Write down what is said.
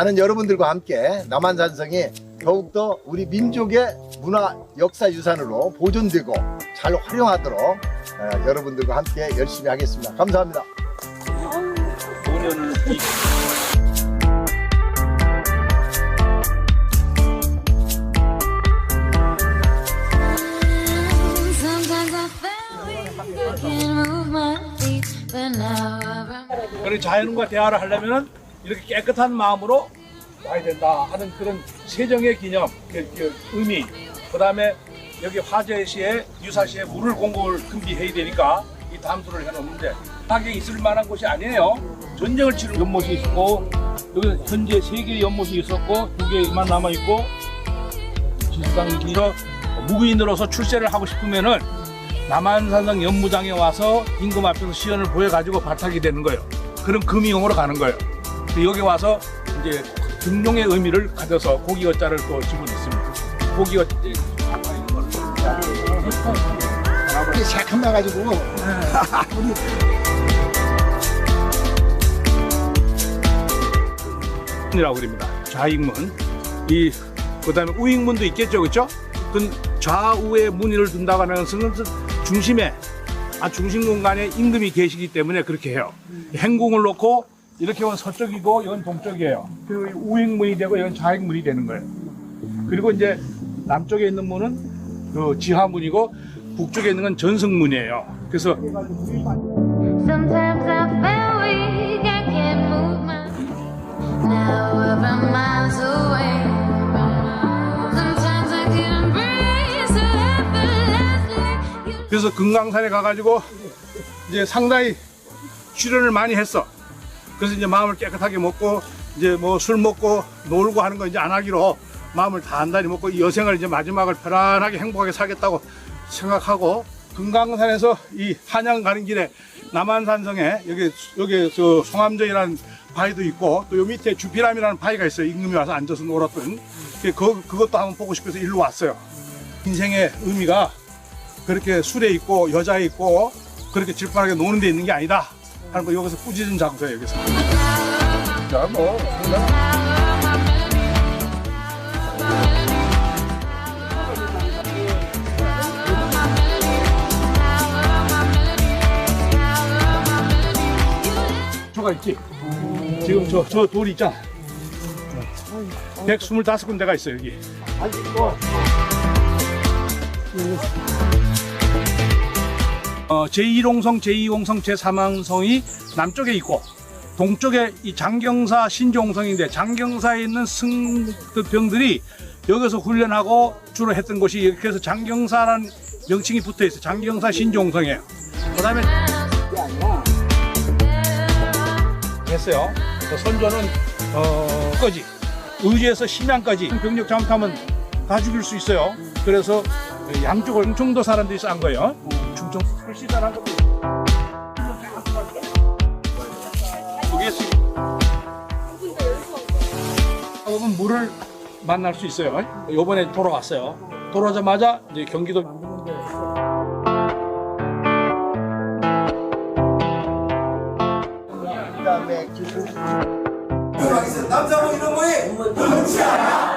많은 여러분들과 함께 남한산성이 더욱더 우리 민족의 문화 역사 유산으로 보존되고 잘 활용하도록 어, 여러분들과 함께 열심히 하겠습니다. 감사합니다. 5년을 Sometimes I feel weak, I can't move my feet, but now I remember. 그리고 자연과 대화를 하려면 이렇게 깨끗한 마음으로 와야 된다 하는 그런 세정의 기념, 그, 그 의미, 그 다음에 여기 화재 시에 유사 시에 물을 공급을 금비해야 되니까 이 담수를 해놓는데 하게 있을 만한 곳이 아니에요. 전쟁을 치른 연못이 있고 여기 현재 세 개의 연못이 있었고 두 개만 남아 있고 지수당기로 무구인으로서 출세를 하고 싶으면은 남한산성 연무장에 와서 임금 앞에서 시연을 보여가지고 발탁이 되는 거예요. 그럼 금이용으로 가는 거예요. 여기 와서 이제 등용의 의미를 가져서 고기 어 자를 또 집어넣습니다. 고기 어자 이게 새콤 나가지고 이라고 그럽니다. 좌익문. 이 그다음에 우익문도 있겠죠, 그렇죠? 그 좌우에 문의를 둔다고 하는 것은 중심에 아 중심 공간에 임금이 계시기 때문에 그렇게 해요. 행궁을 놓고 이렇게 오면 서쪽이고 이건 동쪽이에요. 그 우익문이 되고 이건 좌익문이 되는 거예요. 그리고 이제 남쪽에 있는 문은 그 지하문이고 북쪽에 있는 건 전승문이에요. 그래서 그래서 금강산에 가가지고 이제 상당히 출연을 많이 했어. 그래서 이제 마음을 깨끗하게 먹고 이제 뭐 술 먹고 놀고 하는 거 이제 안 하기로 마음을 단단히 먹고 이 여생을 이제 마지막을 편안하게 행복하게 살겠다고 생각하고 금강산에서 이 한양 가는 길에 남한산성에 여기 여기 저 송암정이라는 바위도 있고 또 요 밑에 주피람이라는 바위가 있어요. 임금이 와서 앉아서 놀았던 그 그것도 한번 보고 싶어서 일로 왔어요. 인생의 의미가 그렇게 술에 있고 여자에 있고 그렇게 질펀하게 노는 데 있는 게 아니다. 하는 거 여기서 꾸짖은 장소예요, 여기서. 자, 뭐. 저가 있지? 지금 저, 저 돌이 있잖아. 125군데가 있어요, 여기. 어, 제1홍성, 제2홍성, 제3홍성이 남쪽에 있고 동쪽에 이 장경사 신종성인데 장경사에 있는 승병들이 여기서 훈련하고 주로 했던 곳이 그래서 장경사라는 명칭이 붙어 있어요. 장경사 신종성이에요. 그다음에 됐어요. 그 선조는 어, 까지 의지에서 심양까지 병력 잘못하면 다 죽일 수 있어요. 그래서 양쪽을 충청도 사람들이 싼 거예요. 충청 불시단한 것도 그게 수- 그러면 물을 만날 수 있어요. 요번에 돌아왔어요. 돌아오자마자 이제 경기도 그다음에 남자고 이런 거에 흔치 않아.